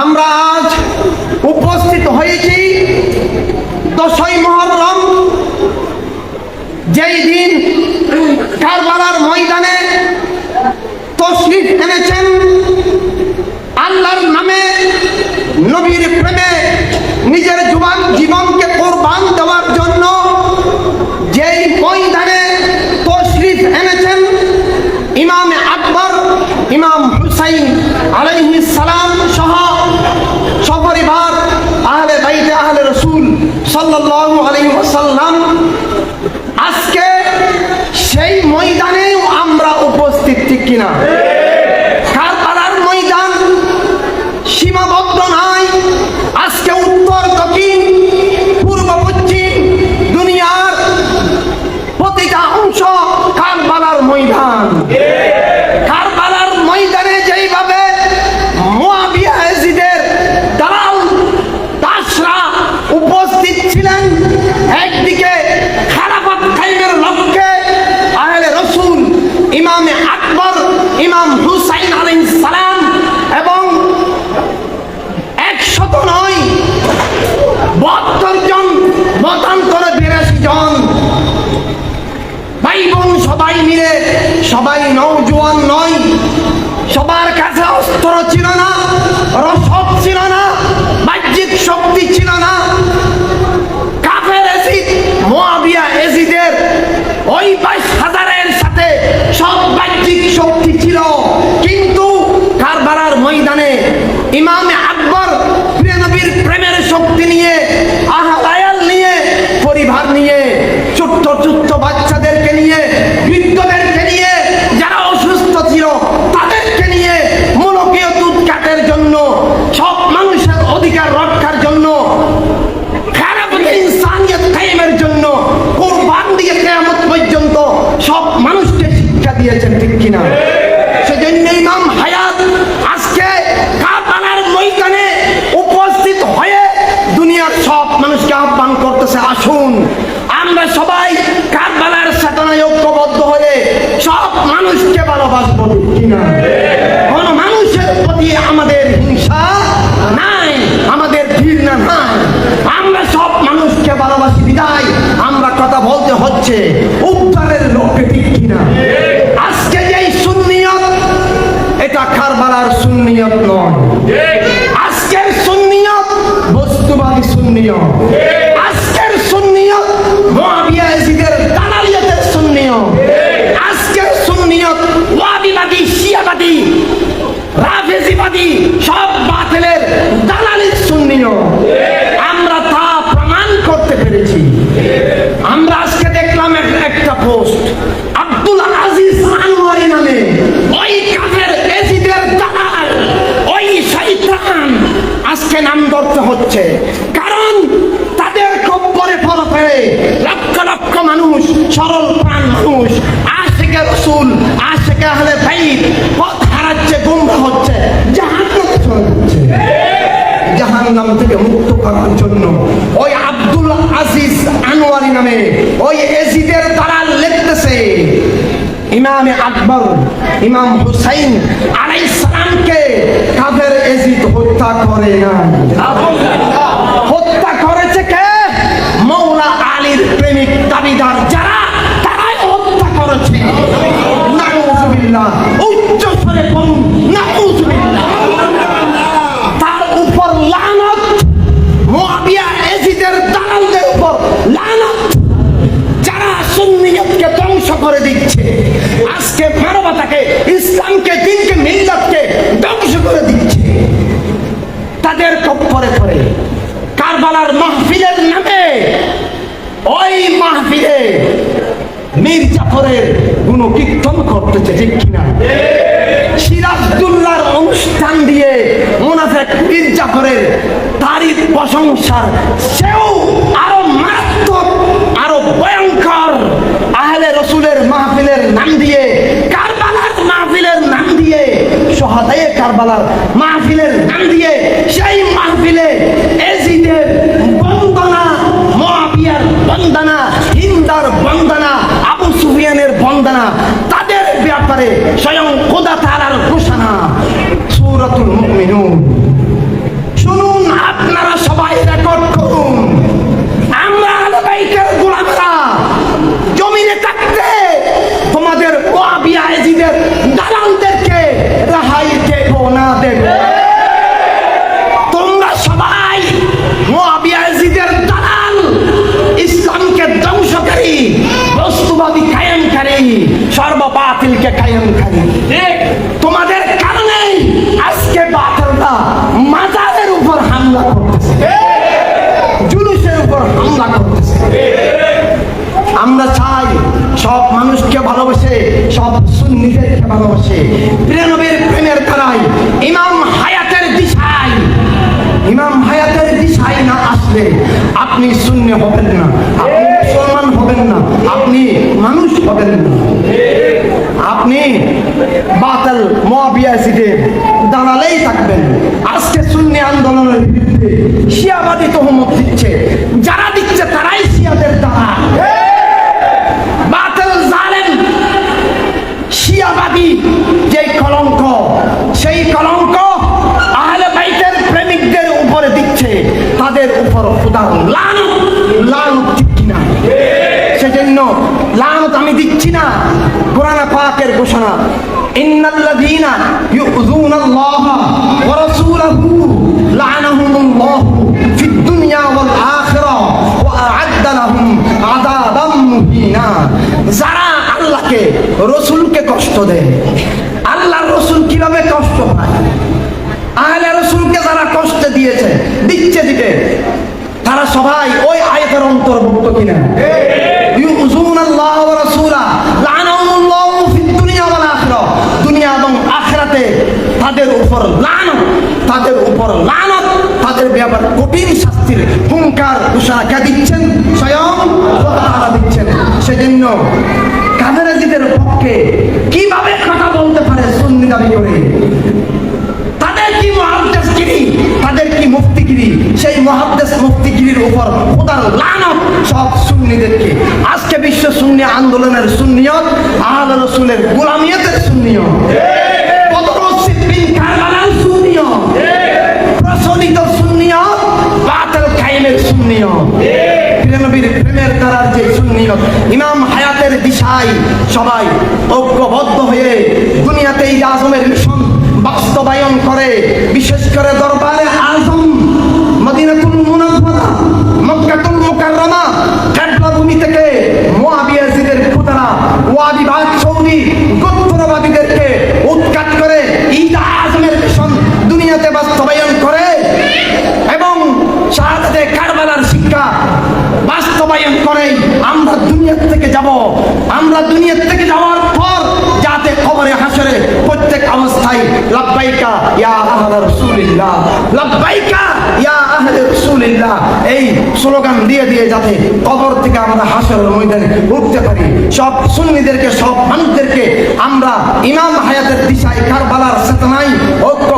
আমরা আজ উপস্থিত হয়েছি দশই মহরম, যেই দিন কারবালার ময়দানে তশরিফ এনেছেন, আল্লাহর নামে নবীর প্রেমে নিজের জীবন জীবনকে সাল্লাল্লাহু সবাই নৌজোয়ান নয়। সবার কাছে অস্ত্র ছিল না, রসদ ছিল না বাহ্যিক শক্তি ছিল না। কাফের এসিদ মোয়াবিয়া এসিদের ওই বাইশ হাজারের সাথে সব বাহ্যিক শক্তি ছিল। কিন্তু কারবালার ময়দানে ইমামে আকবর প্রিয় নবীর প্রেমের শক্তি নিয়ে আহালায়াল নিয়ে পরিবার নিয়ে ছোট্ট ছোট্ট বাচ্চাদেরকে নিয়ে বৃদ্ধদেরকে নিয়ে যারা অসুস্থ ছিল তাদেরকে নিয়ে মূলকীয় দুধ কাটের জন্য সব মানুষের অধিকার রক্ষার জন্য খারাপকে ইনসানিয়ত কায়েমের জন্য কোরবান দিয়ে কেয়ামত পর্যন্ত সব মানুষকে শিক্ষা দিয়েছেন ঠিক কিনা? সেজন্য ইমাম হায়াত আজকের সুন্নিয়ত বস্তুবাদী সুন্নিয়ত। আজকের সুন্নিয়ত মুয়াবিয়া ইয়াজিদের দালালিয়াতের সুন্নিয়ত। আজকের সুন্নিয়ত ওয়াবিবাদী শিয়াবাদী রাফেজিবাদী সব বাতিলের দালালির সুন্নিয়ত। আমরা তা প্রমাণ করতে পেরেছি। আমরা আজকে নাম ধরতে হচ্ছে। কারণ তাদের কব্বরে ফল ফেলে লক্ষ লক্ষ মানুষ, সরল প্রাণ মানুষ আশেকে রসুল আশেকে হলে ভাই পথ হারাচ্ছে, গুমরা হচ্ছে, জাহান্নামে চলে যাচ্ছে। জাহান নাম থেকে মুক্ত করার জন্য ওই আব্দুল আজিজ আনোয়ারি নামে ওই এজিদের দালাল লিখতেছে ইমামে আকবর ইমাম হুসাইন আলাইসালামকে কাদের এজিদ হত্যা করে না জাফরের গুণ কীর্তন করতেছে, ঠিক কিনা? সিরাজদুল্লার অনুষ্ঠান দিয়ে মোনাফেক জাফরের তারিফ প্রশংসার সেও আরও মারাত্মক বন্দনা তাদের ব্যাপারে স্বয়ং খোদা তারার ঘোষণা। সুরতুল মুমিনুন। শুনুন আপনারা সবাই রেকর্ড বাতিলকে কায়েমকারী তোমাদের কারণেই আজকে বাতিলটা মাজারের উপর হামলা করতেছে। জুলুসের উপর হামলা করতেছে। আমরা চাই সব মানুষকে ভালোবাসে সব সুন্নিদেরকে ভালোবাসে। প্রেরণবের প্রেমের তারাই ইমাম হায়াতের দিশায়। ইমাম হায়াতের দিশায় না আসলে আপনি শূন্য হবেন না আপনি মুসলমান হবেন না আপনি মানুষ হবেন না। আপনি বাতাল মহাবিয়াসিদের দাঁড়ালেই থাকবেন। আজকে শূন্য আন্দোলনের বিরুদ্ধে শিয়াবাদী তহমত দিচ্ছে। যারা দিচ্ছে তারাই শিয়াদের দ্বারা বাতিল জালেম, শিয়াবাদী যে কলঙ্ক, সেই কলঙ্ক আহলে বাইতের প্রেমিকদের উপরে দিচ্ছে। তাদের উপর খুদার লানত লানত ঠিক কিনা সেজন্য লানত আমি দিচ্ছি না কোরআন পাকের ঘোষণা। ইন্নাল্লাযীনা ওয়া রাসূলাহু লা'নাহুমুল্লাহু ফিদ দুনিয়া ওয়াল ওয়া লাহুম আযাবাম মুহিনা। যারা আল্লাহকে কষ্ট দেয়, আল্লাহর রসুল কীভাবে কষ্ট পায়? আহলে রসুলকে যারা কষ্ট দিয়েছে, দিচ্ছে দিকে, তারা সবাই ওই আয়াতের অন্তর্ভুক্ত কিনা? লানত তাদের ব্যাপার কঠিন শাস্তির হুঙ্কার দিচ্ছেন, স্বয়ং দিচ্ছেন। সেজন্য পক্ষে কীভাবে কথা বলতে পারে সুন্নি দাবি করে? কি মুফতিগিরি? সেই লানত সব সুন্নিদেরকে। আজকে বিশ্ব সুন্নি আন্দোলনের সুন্নিয়ত, আহল রসুলের গোলামিয়তের সুন্নিয়ত। প্রচলিত সুন্নিয়ত, বাতিল কায়েমের সুন্নিয়ত। প্রেমবীর প্রেমের দ্বারার যে সুন্নিয়ত, ইমাম হায়াতের দিশায় সবাই ঐক্যবদ্ধ হয়ে দুনিয়াতে এই আজমের মিশন বাস্তবায়ন করে, বিশেষ করে দরবারে আজম, মদিনাতুল মুনাফফারা মক্কাতুল মুকাররমা কাবলা ভূমি থেকে আমরা দুনিয়া থেকে যাওয়ার পর যাতে খবরে হাসরে প্রত্যেক অবস্থায় লাব্বাইকা ইয়া আহলে রাসূলিল্লাহ, লাব্বাইকা ইয়া আহলে রাসূলিল্লাহ। এই স্লোগান দিয়ে দিয়ে যাতে কবর থেকে আমরা হাসরের ময়দানে উঠতে পারি। সব সুন্নিদেরকে, সব মানুষদেরকে আমরা ইমাম হায়াতের দিশায় কারবালার চেতনায় ঐক্য